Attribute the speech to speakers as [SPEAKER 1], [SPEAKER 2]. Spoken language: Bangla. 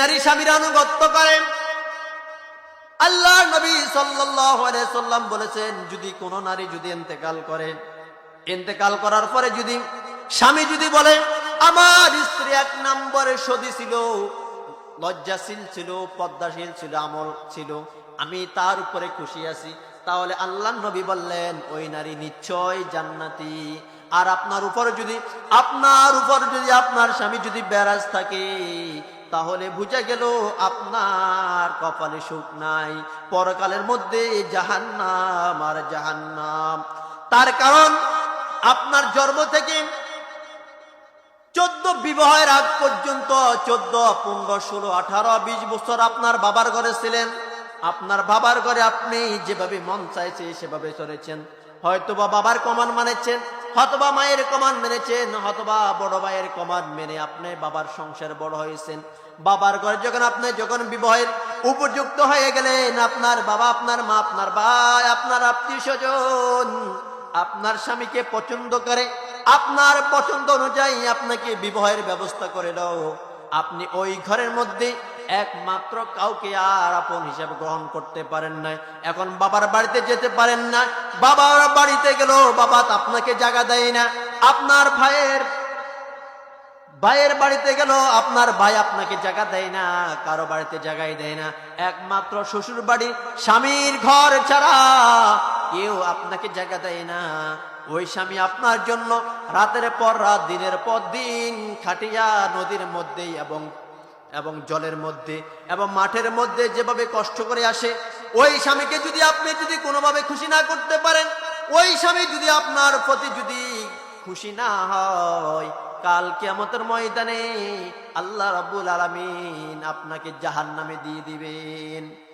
[SPEAKER 1] নারী স্বামীর আনুগত্য করেন। আল্লাহ নবী সাল্লাম বলেছেন, যদি কোন নারী যদি ইন্তেকাল করে, ইন্তেকাল করার পরে যদি স্বামী যদি বলে, আমার স্ত্রী এক নম্বরে সদী ছিল, লজ্জাশীল ছিল, পদ্মাশীল ছিল আমল ছিল আমি তার উপরে খুশি আছি তাহলে আল্লাহ নবী বললেন, ওই নারী নিশ্চয় জান্নাতি। আর আপনার উপর যদি, আপনার উপর যদি আপনার স্বামী যদি বেরাজ থাকে, তাহলে বুঝা গেল আপনার কপালে সুখ নাই। পরকালের মধ্যে জাহান্নাম আর জাহান্নাম। তার কারণ, আপনার জন্ম থেকে চোদ্দ বিবাহের আগ পর্যন্ত, চোদ্দ, পনেরো, ষোলো, আঠারো, বিশ বছর আপনার বাবার ঘরে ছিলেন। আপনার বাবার ঘরে আপনি যেভাবে মন চাইছে, সেভাবে চলেছেন। হয়তোবা বাবার কমান মানেছেন হতবা মায়ের কমান মেনেছেন হতবা বড় ভাইয়ের কমান মেনে আপনি বাবার সংসার বড় হয়েছেন। বাবার ঘরে যখন আপনি যখন বিবাহের উপযুক্ত হয়ে গেলেন, আপনার বাবা, আপনার মা, আপনার ভাই, আপনার আত্মীয় স্বজন, আপনার স্বামীকে পছন্দ করে, আপনার পছন্দ অনুযায়ী আপনাকে বিবাহের ব্যবস্থা করে দাও। আপনি ওই ঘরের মধ্যে একমাত্র কাউকে আর আপন হিসাবে গ্রহণ করতে পারেন না এখন বাবার বাড়িতে যেতে পারেন না। বাবার বাড়িতে গেল বাবা আপনাকে জায়গা দেয় না। আপনার ভাইয়ের ভাইয়ের বাড়িতে গেল আপনার ভাই আপনাকে জায়গা দেয় না, কারও বাড়িতে জায়গায় দেয় না। একমাত্র শ্বশুর বাড়ি, স্বামীর ঘর ছাড়া কেউ আপনাকে জায়গা দেয় না। ওই স্বামী আপনার জন্য রাতের পর রাত, দিনের পর দিন খাটিয়া নদীর মধ্যেই এবং এবং জলের মধ্যে এবং মাঠের মধ্যে যেভাবে কষ্ট করে আসে, ওই স্বামীকে যদি আপনি যদি কোনোভাবে খুশি না করতে পারেন, ওই স্বামী যদি আপনার প্রতি যদি খুশি না হয়, কাল আমাদের ময়দানে আল্লাহ রাবুল আলমিন আপনাকে জাহান নামে দিয়ে দিবেন।